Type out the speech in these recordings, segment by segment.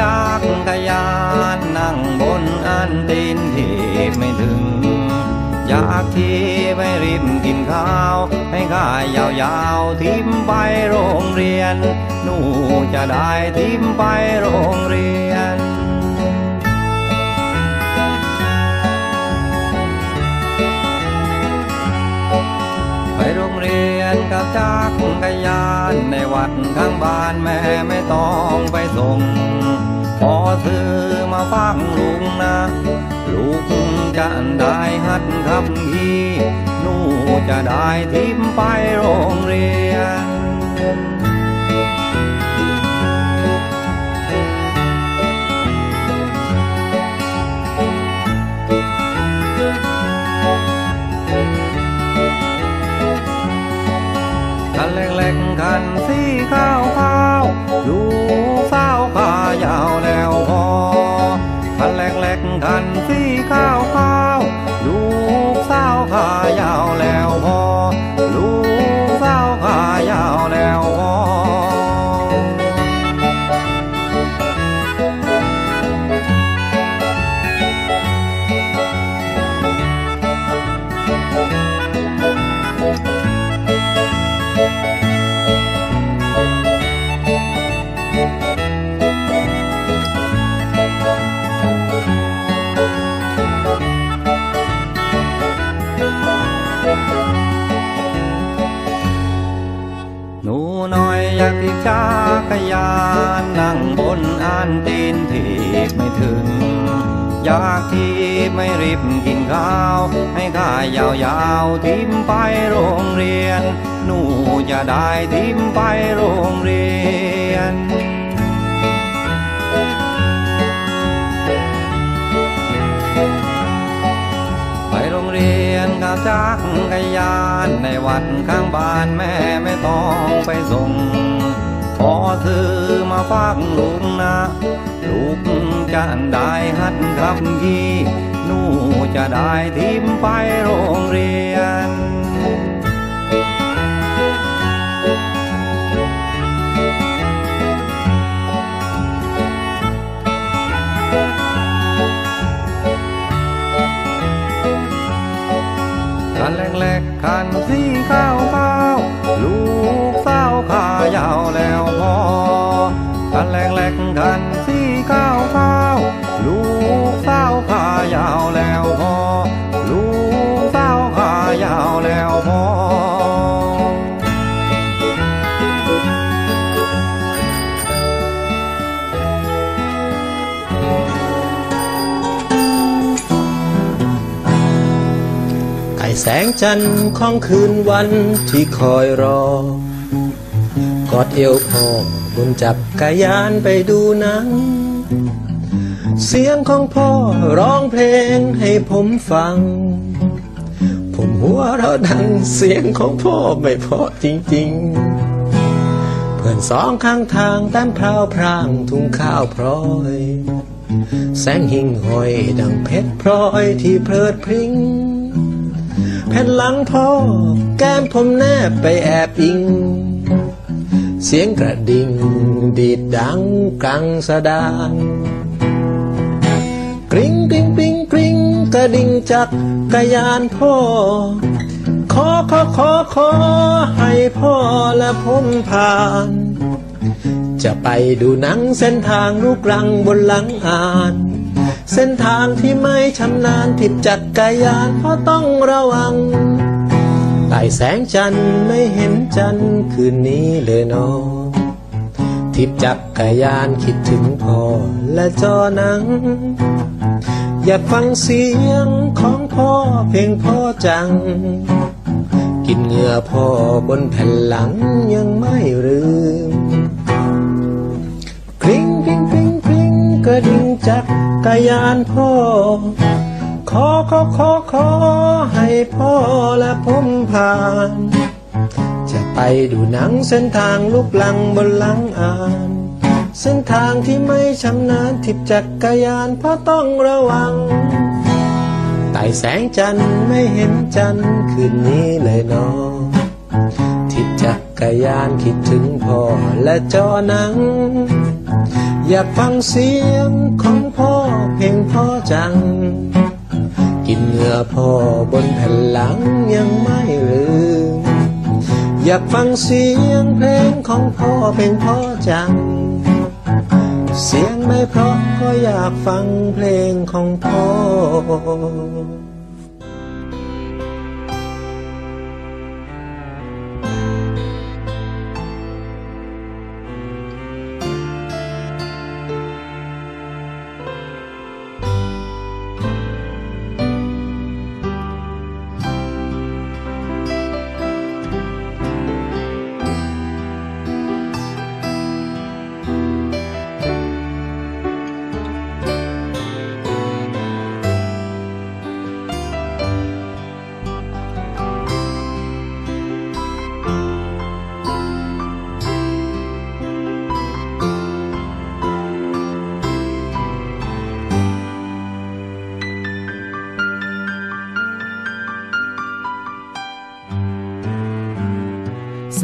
จักรยานนั่งบนอันตีนที่ไม่ถึง อยากที่ไปริมกินข้าว ให้ข้ายาวๆทิมไปโรงเรียน หนูจะได้ทิมไปโรงเรียนไปโรงเรียนกับจักรยานในวัดข้างบ้านแม่ไม่ต้องไปส่ง ฟังลุงนะ ลูกจะได้หัดขับขี่ หนูจะได้ทิมไปโรงเรียน ยอยากที่จักรยานนั่งบนอันตีนที่ไม่ถึง อยากที่ไม่รีบกินข้าว ให้ข้ายาวๆทิมไปโรงเรียน หนูจะได้ทิมไปโรงเรียนไปโรงเรียนกับจักรยานในวัดข้างบ้านแม่ไม่ต้องไปส่ง ขอซื้อมาฝากลุงนะ ลูกจะได้หัดขับขี่หนูจะได้ทิมไปโรงเรียนคันเล็กๆคันสีขาวขาว สาวขายาวแล้วพอคันเล็กๆคันสีขาวขาวลูกสาวขายาวแล้วพอลูกสาวขายาวแล้วพอไก่แสงจันทร์ของคืนวันที่คอยรอ อดเอวพ่อบนจักรยานไปดูหนัง เสียงของพ่อร้องเพลงให้ผมฟัง ผมหัวเราะดังเสียงของพ่อไม่พราะจริงๆ เพื่อนสองข้างทางต้านพราวพรางทุ่งข้าวพร้อย แสงหิ่งห้อยดังเพชรพลอยที่เพลิดพริ้งแผ่นหลังพ่อแก้มผมแนบไปแอบอิง เสียงกระดิ่งดีดดังกลางสะดานกริ๊งกริ๊งกริ๊งกริ๊งกระดิ่งจักกระยานพ่อ ขอขอขอขอให้พ่อและผมผ่าน จะไปดูหนังเส้นทางลูกรังบนหลังอ่าน เส้นทางที่ไม่ชำนาญผิดจักกรยานเพราะต้องระวัง ใต้แสงจันทร์ไม่เห็นจันทร์คืนนี้เลยนอทิพจักกรยานคิดถึงพ่อและจอหนัง อยากฟังเสียงของพ่อเพลงพ่อจัง กินเหงื่อพ่อบนแผ่นหลังยังไม่ลืมกริ๊งกริ๊งกริ๊งกริ๊งกระดิ่งจักกรยานพ่อ อขอขอขอให้พ่อและผมผ่าน จะไปดูหนังเส้นทางลูกลังบนหลังอ่าน เส้นทางที่ไม่ชำนาญทิบจักกรยานเพราะต้องระวังใต้แสงจันทร์ไม่เห็นจันทร์คืนนี้เลยนอทิพจักรยานคิดถึงพ่อและจอหนัง อยากฟังเสียงของพ่อเพลงพ่อจัง กินเหงื่อพ่อบนแผ่นหลังยังไม่ลืม อยากฟังเสียงเพลงของพ่อเพลงพ่อจัง เสียงไม่เพราะก็อยากฟังเพลงของพ่อ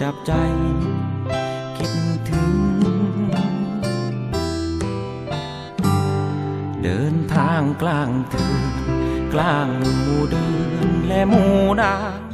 จับใจ คิดถึง เดินทางกลางถือนกลางหมู่เดินและหมู่ดาง